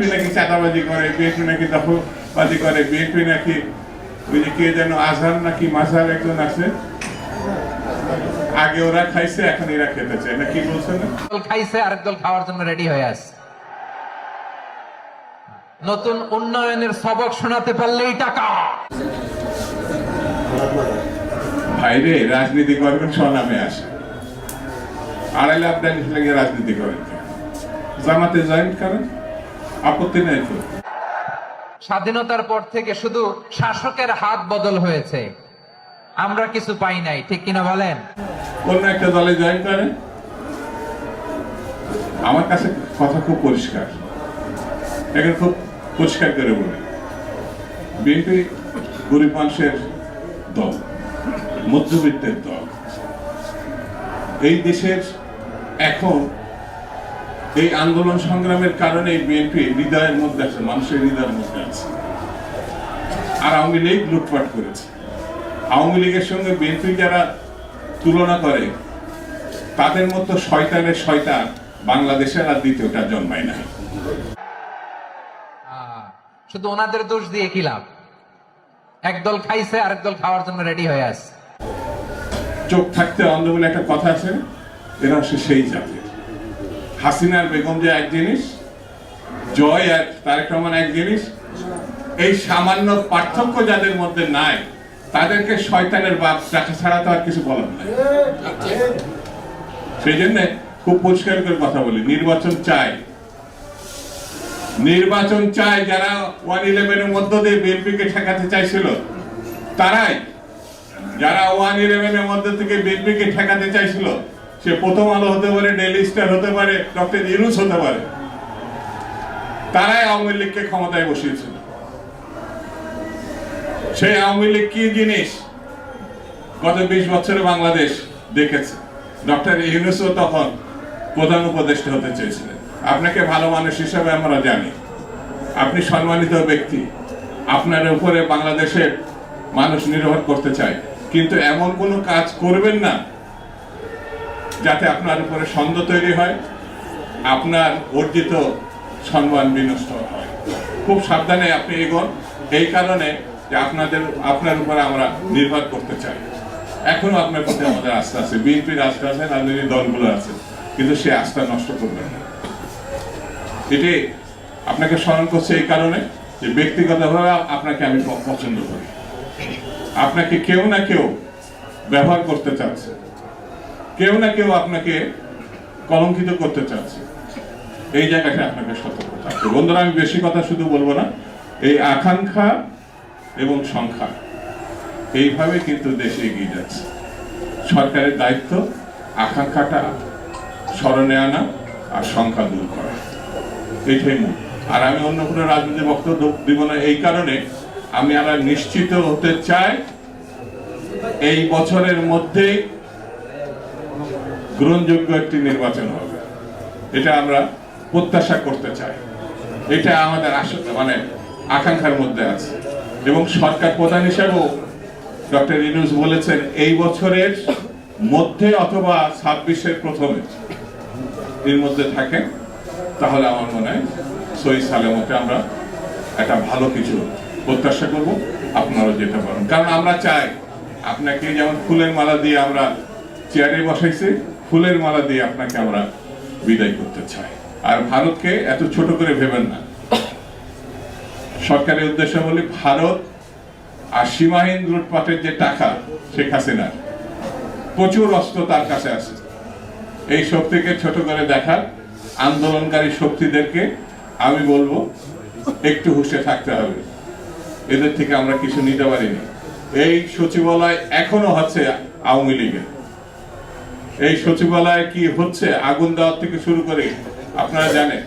BNP নাকি চাঁদাবাজি করে বিএনপি নাকি দখলবাজি করে বিএনপি নাকি ওই যে কে যেন আজহার নাকি মাঝার একজন আছে। আগে ওরা খাইছে এখন এরা খেতে চায়। না কি বলছে না খাইছে আরেক দল খাওয়ার জন্য রেডি হয়ে আছে। নতুন উন্নয়নের সবক শোনাতে পারলেই টাকা। ভাইরে রাজনীতি করবেন স্বনামে আসে। আড়াই লাখ টাকা রাজনীতি করেন জামাতে জয়েন করেন? আপত্তি নেই তো। স্বাধীনতার পর থেকে শুধু শাসকের হাত বদল হয়েছে। আমরা কিছু পাই নাই ঠিক কিনা বলেন? অন্য একটা দলে জয়েন করেন আমার কাছে কথা খুব পরিষ্কার। এখন খুব পরিষ্কার করে বলি। বিএনপি গরিব মানুষের দল মধ্যবিত্তের দল। এই দেশের এখন এই আন্দোলন সংগ্রামের কারণে বিএনপি হৃদয়ের মধ্যে আছে মানুষের হৃদয়ের মধ্যে আছে। আর আওয়ামী লীগ লুটপাট করেছে। আওয়ামী লীগের সঙ্গে বিএনপি যারা তুলনা করে তাদের মতো শয়তানের শয়তান বাংলাদেশের আর দ্বিতীয়টা জন্মায় নাই। আহ, শুধু ওনাদের দোষ দিয়ে কি লাভ? একদল খাইছে আরেক দল খাওয়ার জন্য রেডি হয়ে আছে। চোখ থাকতে অন্ধ বলে একটা কথা আছে এরা হচ্ছে সেই জাতের হাসিনার বেগম যে এক জিনিস, জয় আর তারেক রহমান এক জিনিস, এই সামান্য পার্থক্য যাদের মধ্যে নাই, তাদেরকে শয়তানের বাপ টাকা ছাড়া তো আর কিছু বলার নাই। সেই জন্য খুব পরিষ্কার করে কথা বলি, নির্বাচন চাই। নির্বাচন চাই যারা ওয়ান ইলেভেনের মধ্য দিয়ে বিএনপিকে ঠেকাতে চাইছিল, তারাই। যারা ওয়ান ইলেভেনের মধ্যে থেকে বিএনপিকে ঠেকাতে চাইছিল সে প্রথম আলো হতে পারে ডেলি স্টার হতে পারে, ডক্টর ইউনুস হতে পারে। তারাই আওয়ামী লীগকে ক্ষমতায় বসিয়েছিল। সেই আওয়ামী লীগ কি জিনিস গত বিশ বছরে বাংলাদেশ দেখেছে? ডক্টর ইউনুসও তখন প্রধান উপদেষ্টা হতে চেয়েছিলেন। আপনাকে ভালো মানুষ হিসাবে আমরা জানি। আপনি সম্মানিত ব্যক্তি। আপনার উপরে বাংলাদেশের মানুষ নির্ভর করতে চায়। কিন্তু এমন কোনো কাজ করবেন না যাতে আপনার উপরে সন্দেহ তৈরি হয়, আপনার অর্জিত সম্মান বিনষ্ট হয়। খুব সাবধানে আপনি এগোন। এই কারণে যে আপনাদের, আপনার উপরে আমরা নির্ভর করতে চাই। এখনও আপনার প্রতি আমাদের আস্থা আছে। বিএনপির আস্থা আছে রাজনৈতিক দলগুলো আছে, কিন্তু সে আস্থা নষ্ট করবেন না। এটি আপনাকে স্মরণ করছে এই কারণে যে ব্যক্তিগতভাবে আপনাকে আমি পছন্দ করি। আপনাকে কেউ না কেউ ব্যবহার করতে চাচ্ছে। কেউ না কেউ আপনাকে কলঙ্কিত করতে চাচ্ছে। এই জায়গাটা আপনাকে সতর্ক থাকতে হবে। বন্ধুরা, আমি বেশি কথা শুধু বলব না, এই আকাঙ্ক্ষা এবং সংখ্যা, এইভাবে কিন্তু দেশে এগিয়ে যাচ্ছে। সরকারের দায়িত্ব আকাঙ্ক্ষাটা স্মরণে আনা আর সংখ্যা দূর করা। এটাই মূল। আর আমি অন্য কোনো রাজনীতি বক্তব্য দিব না এই কারণে আমি আমরা নিশ্চিত হতে চাই, এই বছরের মধ্যেই গ্রহণযোগ্য একটি নির্বাচন হবে। এটা আমরা প্রত্যাশা করতে চাই। এটা আমাদের মানে আকাঙ্ক্ষার মধ্যে আছে। এবং সরকার প্রধান হিসেবেও ডক্টর ইনুস বলেছেন, এই বছরের মধ্যে অথবা ছাব্বিশের প্রথমে এর মধ্যে থাকেন, তাহলে আমার মনে হয় সই সালেমতে আমরা একটা ভালো কিছু প্রত্যাশা করব। আপনারাও যেতে পারেন কারণ আমরা চাই, আপনাকে যেমন ফুলের মালা দিয়ে আমরা চেয়ারে বসাইছি ফুলের মালা দিয়ে আপনাকে আমরা বিদায় করতে চাই। আর ভারতকে এত ছোট করে ভেবেন না। সরকারের উদ্দেশ্য বলি ভারত আর সীমাহীন লুটপাটের যে টাকা, শেখ হাসিনার, প্রচুর অস্ত্র তার কাছে আছে। এই শক্তিকে ছোট করে দেখার আন্দোলনকারী শক্তিদেরকে আমি বলব, একটু হুঁশে থাকতে হবে। এদের থেকে আমরা কিছু নিতে পারিনি। এই সচিবালয় এখনও হচ্ছে আওয়ামী লীগের। এই সচিবালয়ে কি হচ্ছে? আগুন দেওয়ার থেকে শুরু করে আপনারা জানেন।